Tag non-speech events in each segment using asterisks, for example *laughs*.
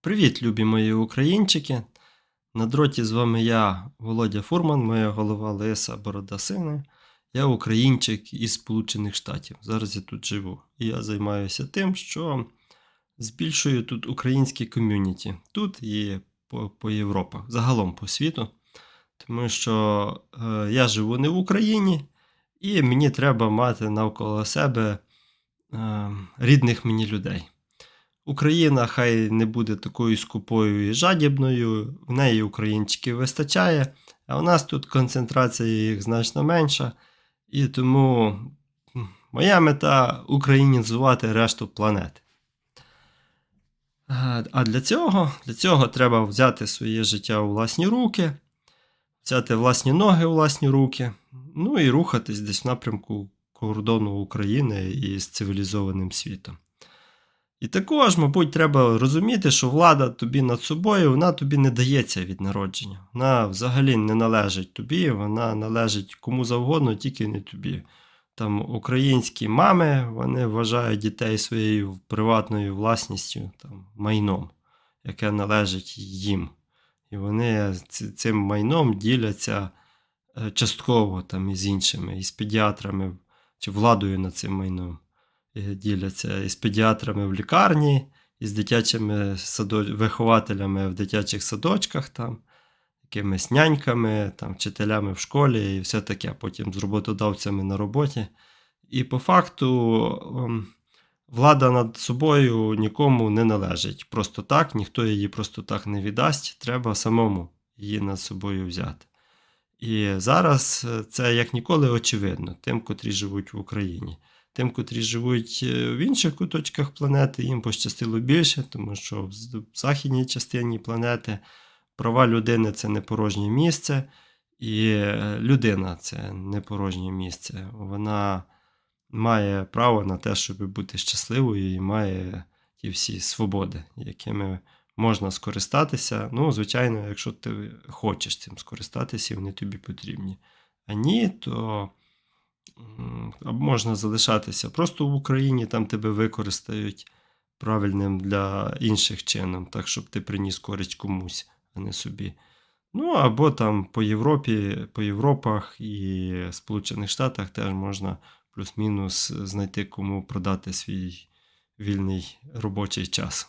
Привіт, любі мої українчики. На дроті з вами я, Володя Фурман, моя голова Леса Борода Сини. Я українчик із Сполучених Штатів. Зараз я тут живу. І я займаюся тим, що збільшую тут українські ком'юніті. Тут і по, по Європах, загалом по світу. Тому що е, я живу не в Україні, і мені треба мати навколо себе е, рідних мені людей. Україна хай не буде такою скупою і жадібною, в неї українчиків вистачає, а у нас тут концентрація їх значно менша. І тому моя мета українізувати решту планети. А для цього, для цього треба взяти своє життя у власні руки, взяти власні ноги у власні руки, ну і рухатись десь в напрямку кордону України із цивілізованим світом. І також, мабуть, треба розуміти, що влада тобі над собою, вона тобі не дається від народження. Вона взагалі не належить тобі, вона належить кому завгодно, тільки не тобі. Там українські мами вони вважають дітей своєю приватною власністю, там, майном, яке належить їм. І вони цим майном діляться е, частково там, із іншими, із педіатрами чи владою над цим майном діляться із педіатрами в лікарні, із дитячими садо... вихователями в дитячих садочках, там, якимись няньками, там, вчителями в школі і все таке, потім з роботодавцями на роботі. І по факту ем, влада над собою нікому не належить. Просто так, ніхто її просто так не віддасть, треба самому її над собою взяти. І зараз е, це як ніколи очевидно тим, котрі живуть в Україні. Тим, котрі живуть е, в інших куточках планети, їм пощастило більше, тому що в західній частині планети права людини це не порожнє місце, і е, людина це не порожнє місце. Вона має право на те, щоб бути щасливою, і має ті всі свободи, якими можна скористатися. Ну, звичайно, якщо ти хочеш цим скористатися, і вони тобі потрібні. А ні, то можна залишатися просто в Україні, там тебе використають правильним для інших чином, так, щоб ти приніс користь комусь, а не собі. Ну, або там по Європі, по Європах і Сполучених Штатах теж можна плюс-мінус знайти, кому продати свій вільний робочий час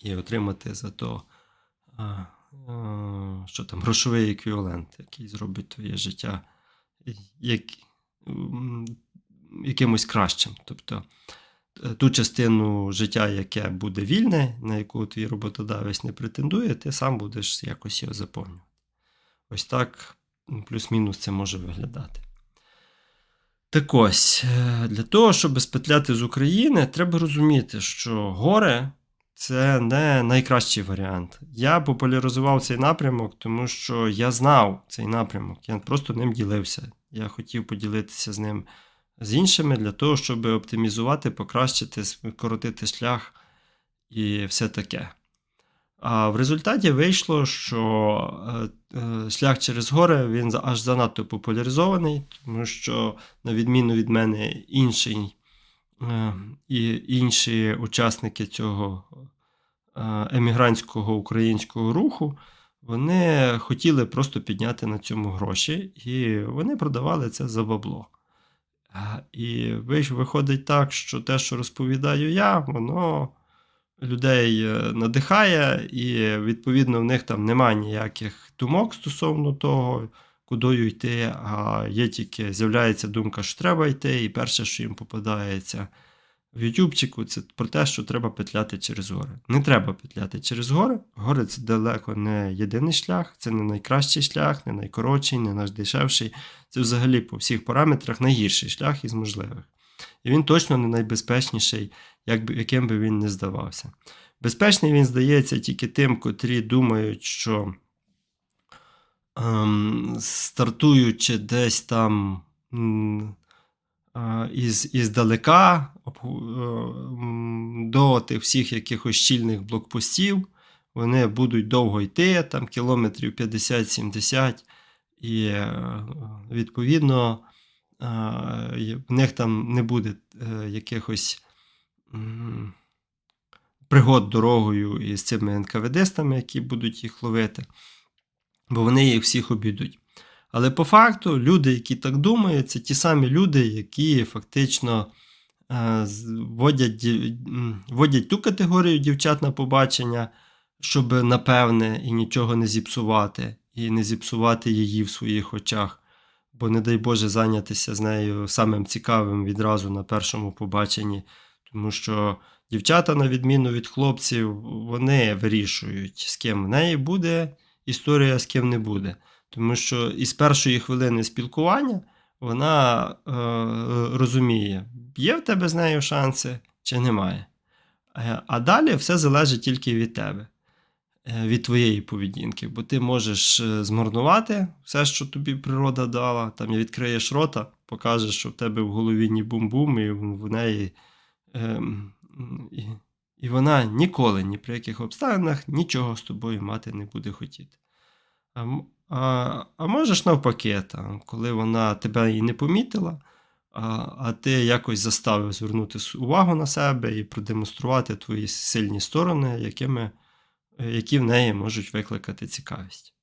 і отримати за то а, що там, грошовий еквівалент, який зробить твоє життя як, якимось кращим. Тобто е, ту частину життя, яке буде вільне, на яку твій роботодавець не претендує, ти сам будеш якось його заповнювати. Ось так плюс-мінус це може виглядати. Так ось, е, для того, щоб спетляти з України, треба розуміти, що гори це не найкращий варіант. Я популяризував цей напрямок, тому що я знав цей напрямок, я просто ним ділився. Я хотів поділитися з ним з іншими для того, щоб оптимізувати, покращити, скоротити шлях і все таке. А в результаті вийшло, що е, е, шлях через гори він аж занадто популяризований, тому що, на відміну від мене, інший, е, і інші учасники цього емігрантського українського руху, вони хотіли просто підняти на цьому гроші, і вони продавали це за бабло. І виходить так, що те, що розповідаю я, воно людей е, надихає, і відповідно в них там немає ніяких думок стосовно того, куди йти, а є тільки з'являється думка, що треба йти, і перше, що їм попадається в Ютубчику, це про те, що треба петляти через гори. Не треба петляти через гори. Гори це далеко не єдиний шлях, це не найкращий шлях, не найкоротший, не найдешевший. Це взагалі по всіх параметрах найгірший шлях із можливих. І він точно не найбезпечніший, яким би він не здавався. Безпечний він здається тільки тим, котрі думають, що ем, стартуючи десь там м, із, іздалека е, до тих всіх якихось щільних блокпостів, вони будуть довго йти, там кілометрів 50-70, і е, відповідно в них там не буде е, якихось пригод дорогою із цими НКВДстами, які будуть їх ловити, бо вони їх всіх обійдуть. Але по факту люди, які так думають, це ті самі люди, які фактично е, вводять, вводять ту категорію дівчат на побачення, щоб напевне і нічого не зіпсувати, і не зіпсувати її в своїх очах. Бо, не дай Боже, зайнятися з нею самим цікавим відразу на першому побаченні. Тому що дівчата, на відміну від хлопців, вони вирішують, з ким в неї буде історія, з ким не буде. Тому що із першої хвилини спілкування вона е, розуміє, є в тебе з нею шанси чи немає. Е, а далі все залежить тільки від тебе, е, від твоєї поведінки. Бо ти можеш е, змарнувати все, що тобі природа дала, там відкриєш рота, покажеш, що в тебе в голові ні бум-бум, і в неї. Е, і, і вона ніколи, ні при яких обставинах нічого з тобою мати не буде хотіти. А а можеш навпаки, там, коли вона тебе і не помітила, а а ти якось заставив звернути увагу на себе і продемонструвати твої сильні сторони, якими, які в неї можуть викликати цікавість,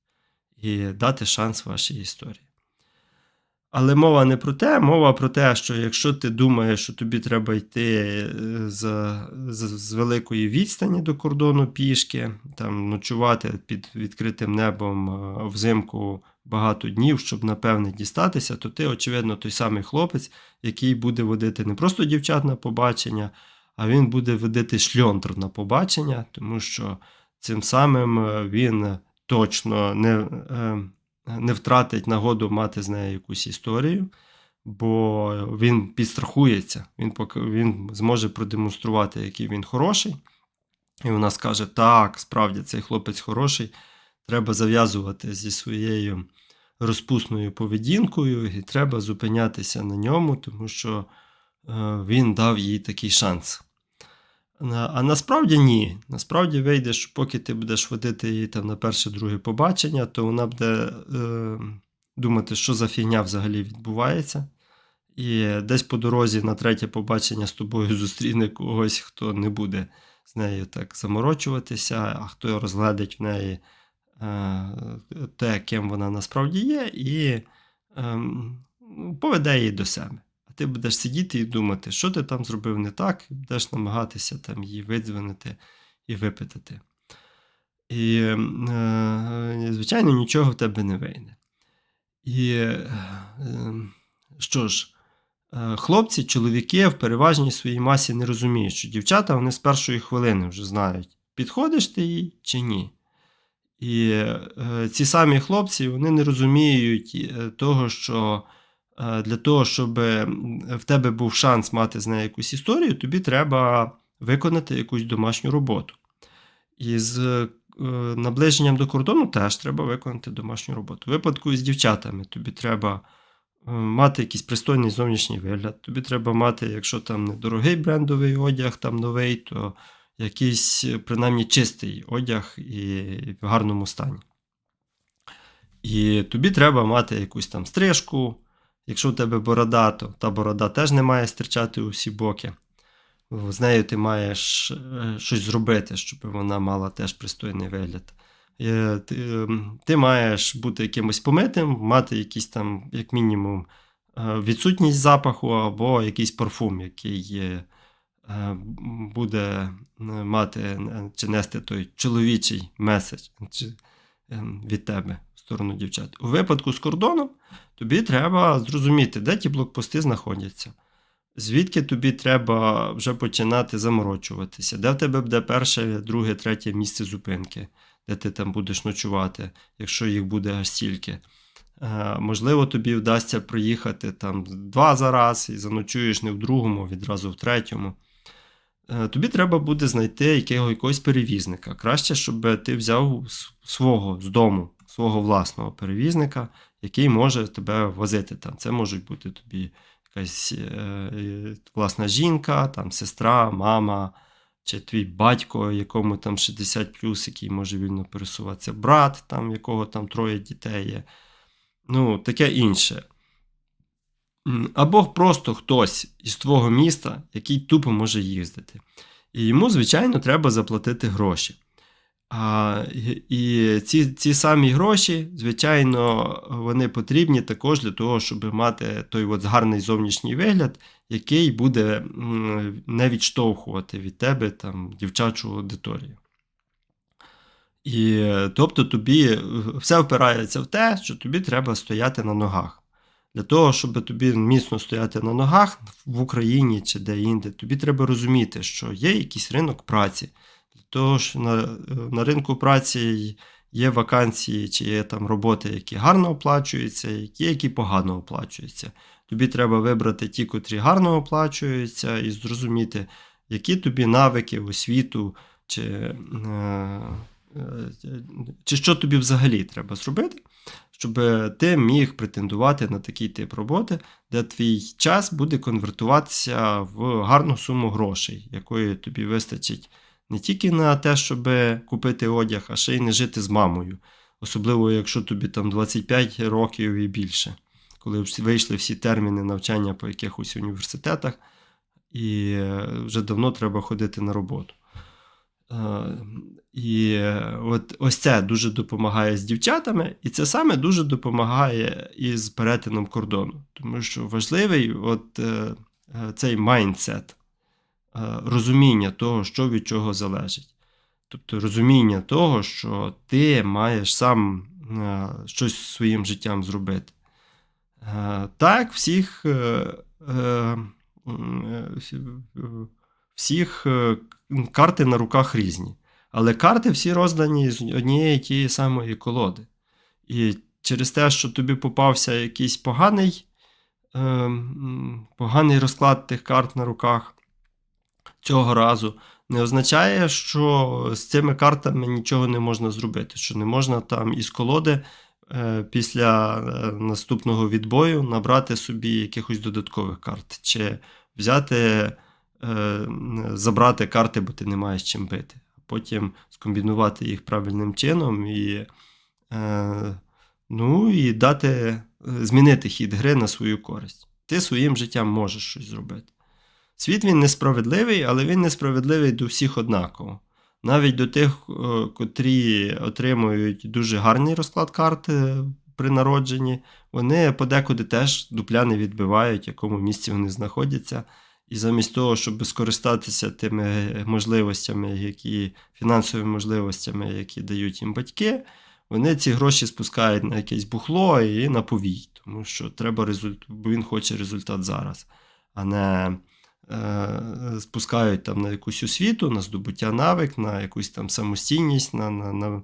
і дати шанс вашій історії. Але мова не про те, мова про те, що якщо ти думаєш, що тобі треба йти е, з з, з великої відстані до кордону пішки, там ночувати під відкритим небом е, взимку багато днів, щоб напевне дістатися, то ти, очевидно, той самий хлопець, який буде водити не просто дівчат на побачення, а він буде водити шльонтр на побачення, тому що цим самим е, він точно не не втратить нагоду мати з нею якусь історію, бо він підстрахується, він він зможе продемонструвати, який він хороший. І вона скаже: так, справді цей хлопець хороший, треба зав'язувати зі своєю розпусною поведінкою, і треба зупинятися на ньому, тому що е, він дав їй такий шанс. А насправді ні. Насправді вийде, що поки ти будеш водити її там на перше-друге побачення, то вона буде е, думати, що за фігня взагалі відбувається. І десь по дорозі на третє побачення з тобою *laughs* зустріне когось, хто не буде з нею так заморочуватися, а хто розглядить в неї е, те, ким вона насправді є, і е, поведе її до себе ти будеш сидіти і думати, що ти там зробив не так, і будеш намагатися там її видзвонити і випитати. І, е, звичайно, нічого в тебе не вийде. І е, що ж, е, хлопці, чоловіки в переважній своїй масі не розуміють, що дівчата вони з першої хвилини вже знають, підходиш ти їй чи ні. І е, ці самі хлопці вони не розуміють е, того, що для того, щоб в тебе був шанс мати з нею якусь історію, тобі треба виконати якусь домашню роботу. І з е, наближенням до кордону теж треба виконати домашню роботу. В випадку з дівчатами тобі треба е, мати якийсь пристойний зовнішній вигляд. Тобі треба мати, якщо там недорогий брендовий одяг, там новий, то якийсь, принаймні, чистий одяг і в гарному стані. І тобі треба мати якусь там стрижку. Якщо у тебе борода, то та борода теж не має стирчати у всі боки. З нею ти маєш е, щось зробити, щоб вона мала теж пристойний вигляд. Е, ти, ем, ти маєш бути якимось помитим, мати якийсь там, як мінімум, е, відсутність запаху або якийсь парфум, який буде мати чи нести той чоловічий меседж ем, від тебе сторону дівчат. У випадку з кордоном тобі треба зрозуміти, де ті блокпости знаходяться. Звідки тобі треба вже починати заморочуватися, де в тебе буде перше, друге, третє місце зупинки, де ти там будеш ночувати, якщо їх буде аж стільки. Е, можливо, тобі вдасться проїхати там два за раз і заночуєш не в другому, а відразу в третьому. Е, тобі треба буде знайти якогось перевізника. Краще, щоб ти взяв свого з дому свого власного перевізника, який може тебе возити. Там. Це можуть бути тобі якась е, власна жінка, там, сестра, мама, чи твій батько, якому там 60 плюс, який може вільно пересуватися, брат, там, якого там троє дітей є. Ну, таке інше. Або просто хтось із твого міста, який тупо може їздити. І йому, звичайно, треба заплатити гроші. А, і- ці, ці самі гроші, звичайно, вони потрібні також для того, щоб мати той от гарний зовнішній вигляд, який буде не відштовхувати від тебе там, дівчачу аудиторію. І тобто тобі все впирається в те, що тобі треба стояти на ногах. Для того, щоб тобі міцно стояти на ногах в Україні чи де-інде, тобі треба розуміти, що є якийсь ринок праці. Що на, на ринку праці є вакансії, чи є там роботи, які гарно оплачуються, які, які погано оплачуються. Тобі треба вибрати ті, котрі гарно оплачуються, і зрозуміти, які тобі навики, освіту, чи, е, е, чи що тобі взагалі треба зробити, щоб ти міг претендувати на такий тип роботи, де твій час буде конвертуватися в гарну суму грошей, якої тобі вистачить не тільки на те, щоб купити одяг, а ще й не жити з мамою. Особливо, якщо тобі там 25 років і більше, коли вийшли всі терміни навчання по якихось університетах, і е, вже давно треба ходити на роботу. Е, І е, от ось це дуже допомагає з дівчатами, і це саме дуже допомагає із перетином кордону. Тому що важливий от цей майндсет, розуміння того, що від чого залежить. Тобто розуміння того, що ти маєш сам е, щось своїм життям зробити. Е, Так, всіх, е, е, е, е, всіх е, карти на руках різні. Але карти всі роздані з однієї тієї самої колоди. І через те, що тобі попався якийсь поганий, е, поганий розклад тих карт на руках цього разу, не означає, що з цими картами нічого не можна зробити, що не можна там із колоди е, після е, наступного відбою набрати собі якихось додаткових карт, чи взяти, е, забрати карти, бо ти не маєш чим бити, а потім скомбінувати їх правильним чином і, ну, і дати, змінити хід гри на свою користь. Ти своїм життям можеш щось зробити. Світ він несправедливий, але він несправедливий до всіх однаково. Навіть до тих, е, котрі отримують дуже гарний розклад карти при народженні, вони подекуди теж дупля не відбивають, в якому місці вони знаходяться. І замість того, щоб скористатися тими можливостями, які фінансовими можливостями, які дають їм батьки, вони ці гроші спускають на якесь бухло і на повій, тому що треба результат, бо він хоче результат зараз, а не е, спускають там на якусь освіту, на здобуття навик, на якусь там самостійність, на, на, на,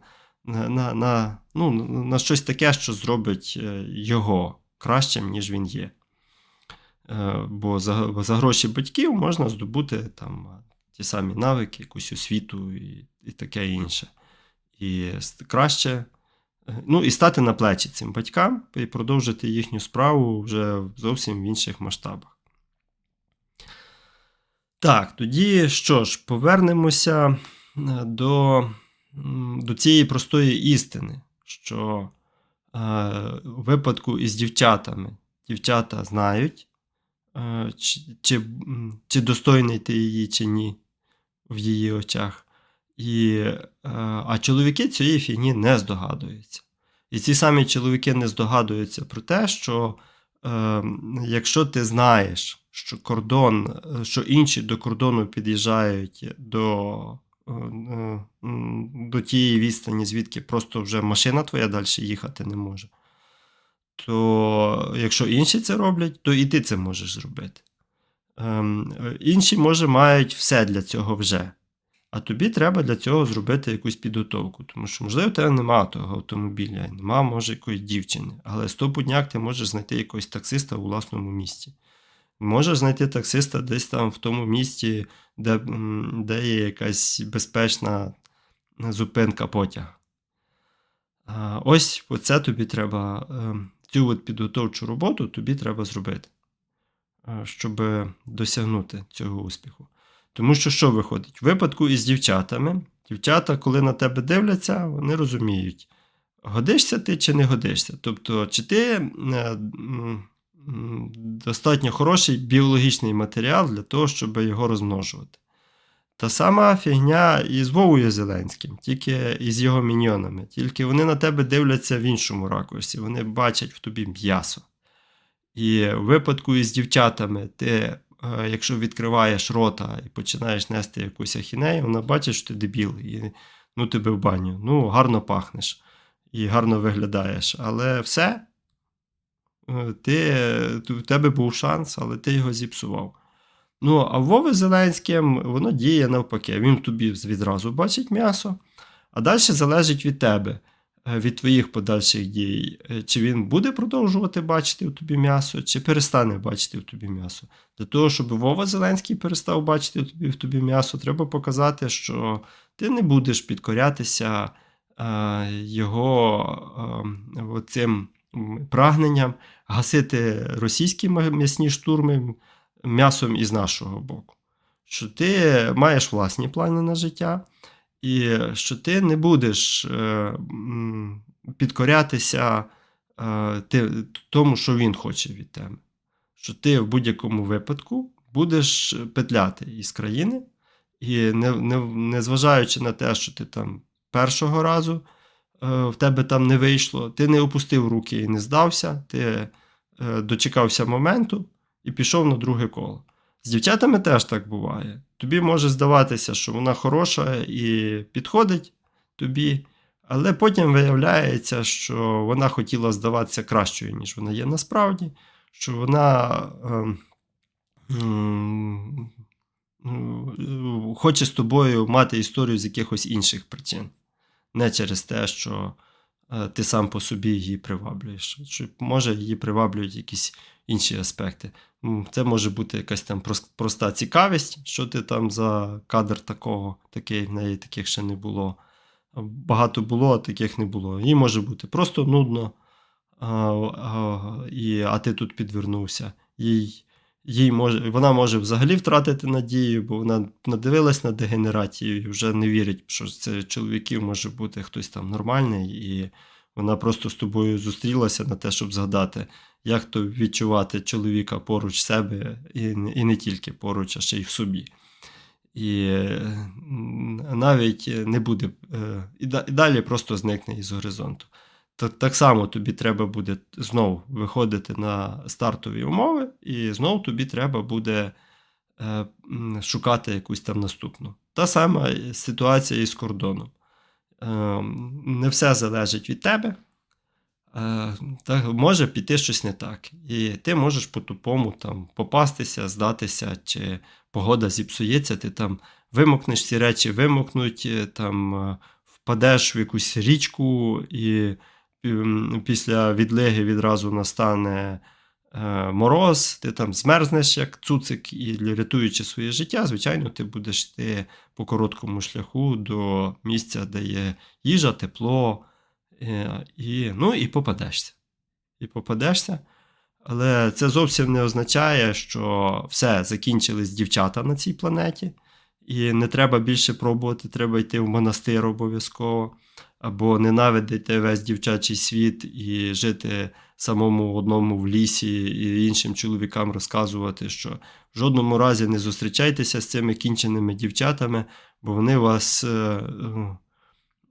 на, на, ну, на щось таке, що зробить е, його кращим, ніж він є. Е, Бо за, за гроші батьків можна здобути там ті самі навики, якусь освіту і, і таке інше. І краще. е, Ну, і стати на плечі цим батькам і продовжити їхню справу вже зовсім в інших масштабах. Так, тоді що ж, повернемося е, до, до цієї простої істини, що е, у випадку із дівчатами дівчата знають, е, чи, чи, чи достойний ти її, чи ні в її очах. І, е, а чоловіки цієї фігні не здогадуються. І ці самі чоловіки не здогадуються про те, що е, якщо ти знаєш, що кордон, е, що інші до кордону під'їжджають до, е, е, до тієї відстані, звідки просто вже машина твоя далі їхати не може, то якщо інші це роблять, то і ти це можеш зробити. Ем, інші, може, мають все для цього вже. А тобі треба для цього зробити якусь підготовку. Тому що, можливо, в тебе немає того автомобіля, нема, може, якоїсь дівчини. Але стопудняк ти можеш знайти якогось таксиста у власному місті. Можеш знайти таксиста десь там в тому місті, де, де є якась безпечна зупинка потяг. Ось оце тобі треба, ем, цю от підготовчу роботу тобі треба зробити, е, щоб досягнути цього успіху. Тому що що виходить? В випадку із дівчатами, дівчата, коли на тебе дивляться, вони розуміють, годишся ти чи не годишся. Тобто, чи ти е, достатньо хороший біологічний матеріал для того, щоб його розмножувати. Та сама фігня і з Вовою Зеленським, тільки із його міньйонами. Тільки вони на тебе дивляться в іншому ракурсі, вони бачать в тобі м'ясо. І в випадку із дівчатами, ти, е, якщо відкриваєш рота і починаєш нести якусь ахінею, вона бачить, що ти дебіл, і ну тебе в баню. Ну, гарно пахнеш і гарно виглядаєш. Але все, ти, в тебе був шанс, але ти його зіпсував. Ну, а в Зеленським воно діє навпаки. Він тобі відразу бачить м'ясо, а далі залежить від тебе, е, від твоїх подальших дій. Е, Чи він буде продовжувати бачити в тобі м'ясо, чи перестане бачити в тобі м'ясо. Для того, щоб Вова Зеленський перестав бачити в тобі, в тобі м'ясо, треба показати, що ти не будеш підкорятися е, його е, цим прагненням гасити російські м'ясні штурми м'ясом із нашого боку. Що ти маєш власні плани на життя, і що ти не будеш е, підкорятися е, тому, що він хоче від тебе. Що ти в будь-якому випадку будеш петляти із країни, і не, не, незважаючи на те, що ти там першого разу в тебе там не вийшло, ти не опустив руки і не здався, ти е, дочекався моменту і пішов на друге коло. З дівчатами теж так буває. Тобі може здаватися, що вона хороша і підходить тобі, але потім виявляється, що вона хотіла здаватися кращою, ніж вона є насправді, що вона е, м, хоче з тобою мати історію з якихось інших причин, не через те, що е, ти сам по собі її приваблюєш. Що, може, її приваблюють якісь інші аспекти. Це може бути якась там проста цікавість, що ти там за кадр такого, такий, в неї таких ще не було. Багато було, а таких не було. Їй може бути просто нудно, а, а, і, а ти тут підвернувся. Їй, їй може, вона може взагалі втратити надію, бо вона надивилась на дегенератію і вже не вірить, що це чоловіків може бути хтось там нормальний, і вона просто з тобою зустрілася на те, щоб згадати, як то відчувати чоловіка поруч себе, і, і не тільки поруч, а ще й в собі. І навіть не буде, е, і далі просто зникне із горизонту. Так, так само тобі треба буде знову виходити на стартові умови, і знову тобі треба буде е, шукати якусь там наступну. Та сама ситуація із кордоном. Е, не все залежить від тебе. Е, та може піти щось не так. І ти можеш по-тупому там попастися, здатися, чи погода зіпсується, ти там вимокнеш ці речі, вимокнуть, е, там е, впадеш в якусь річку, і після відлиги відразу настане е, мороз, ти там змерзнеш як цуцик, і рятуючи своє життя, звичайно, ти будеш йти по короткому шляху до місця, де є їжа, тепло. Е, І, ну, і попадешся. І попадешся. Але це зовсім не означає, що все закінчились дівчата на цій планеті, і не треба більше пробувати, треба йти в монастир обов'язково, або ненавидити весь дівчачий світ і жити самому одному в лісі, і іншим чоловікам розказувати, що в жодному разі не зустрічайтеся з цими кінченими дівчатами, бо вони вас. е,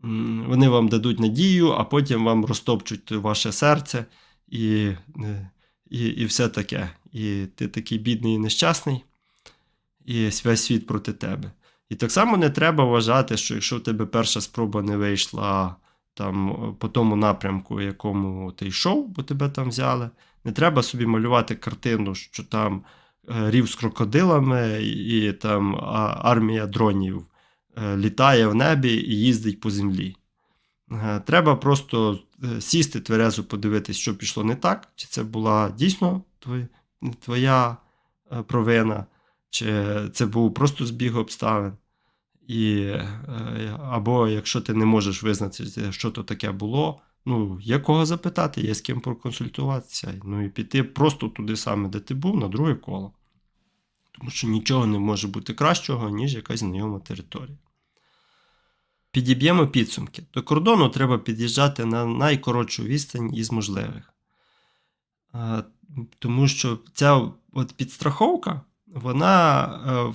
М, Вони вам дадуть надію, а потім вам розтопчуть ваше серце і, е, і, і все таке. І ти такий бідний і нещасний, і весь світ проти тебе. І так само не треба вважати, що якщо в тебе перша спроба не вийшла там, е, по тому напрямку, якому ти йшов, бо тебе там взяли, не треба собі малювати картину, що там е, рів з крокодилами і, там армія дронів е, літає в небі і їздить по землі. Треба просто сісти тверезо, подивитись, що пішло не так, чи це була дійсно твоя, провина, чи це був просто збіг обставин. І, е, або якщо ти не можеш визначити, що то таке було, ну, є кого запитати, є з ким проконсультуватися. Ну і піти просто туди саме, де ти був, на друге коло. Тому що нічого не може бути кращого, ніж якась знайома територія. Підіб'ємо підсумки. До кордону треба під'їжджати на найкоротшу відстань із можливих. Тому що ця от підстраховка вона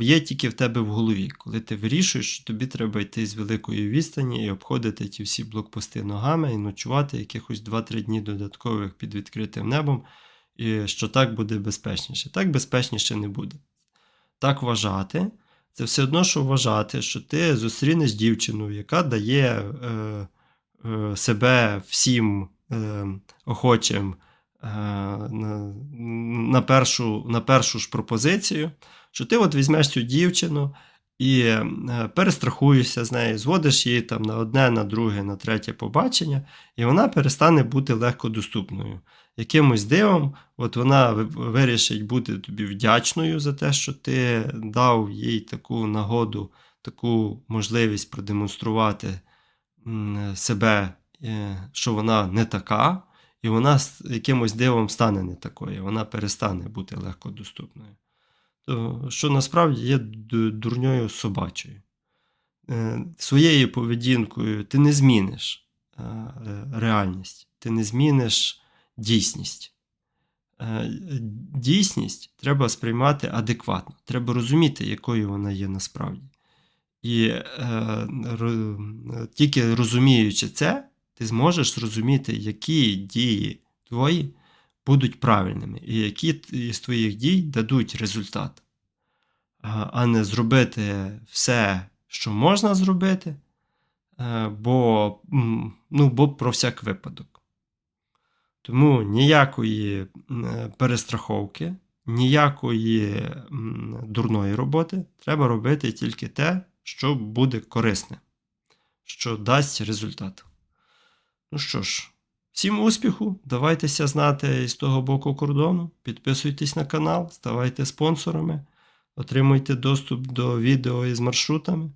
е, є тільки в тебе в голові. Коли ти вирішуєш, що тобі треба йти з великої відстані і обходити ті всі блокпости ногами і ночувати якихось 2-3 дні додаткових під відкритим небом, і що так буде безпечніше. Так безпечніше не буде. Так вважати. Це все одно, що вважати, що ти зустрінеш дівчину, яка дає е, е, себе всім е, охочим на, на, першу, на першу ж пропозицію, що ти от візьмеш цю дівчину і е, перестрахуєшся з нею, зводиш її там на одне, на друге, на третє побачення, і вона перестане бути легкодоступною. Якимось дивом, от вона вирішить бути тобі вдячною за те, що ти дав їй таку нагоду, таку можливість продемонструвати себе, е, що вона не така, і вона якимось дивом стане не такою, вона перестане бути легкодоступною. То, що насправді є ду- дурньою собачою. Е, Своєю поведінкою ти не зміниш е, е, реальність, ти не зміниш дійсність. Дійсність треба сприймати адекватно, треба розуміти, якою вона є насправді. І е, тільки розуміючи це, ти зможеш зрозуміти, які дії твої будуть правильними, і які з твоїх дій дадуть результат. А не зробити все, що можна зробити, е, бо, ну, бо про всяк випадок. Тому ніякої е, перестраховки, ніякої дурної роботи треба робити тільки те, що буде корисне, що дасть результат. Ну що ж, всім успіху, давайтеся знати із того боку кордону, підписуйтесь на канал, ставайте спонсорами, отримуйте доступ до відео із маршрутами,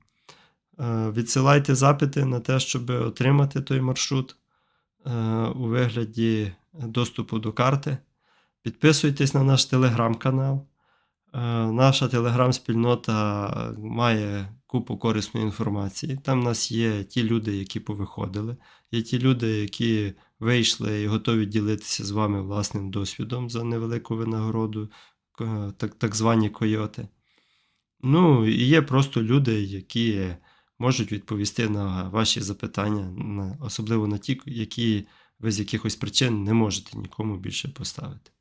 е, відсилайте запити на те, щоб отримати той маршрут е, у вигляді доступу до карти. Підписуйтесь на наш телеграм-канал. Е, Наша телеграм-спільнота має купу корисної інформації. Там в нас є ті люди, які повиходили, є ті люди, які вийшли і готові ділитися з вами власним досвідом за невелику винагороду, так, так звані койоти. Ну, і є просто люди, які можуть відповісти на ваші запитання, особливо на ті, які ви з якихось причин не можете нікому більше поставити.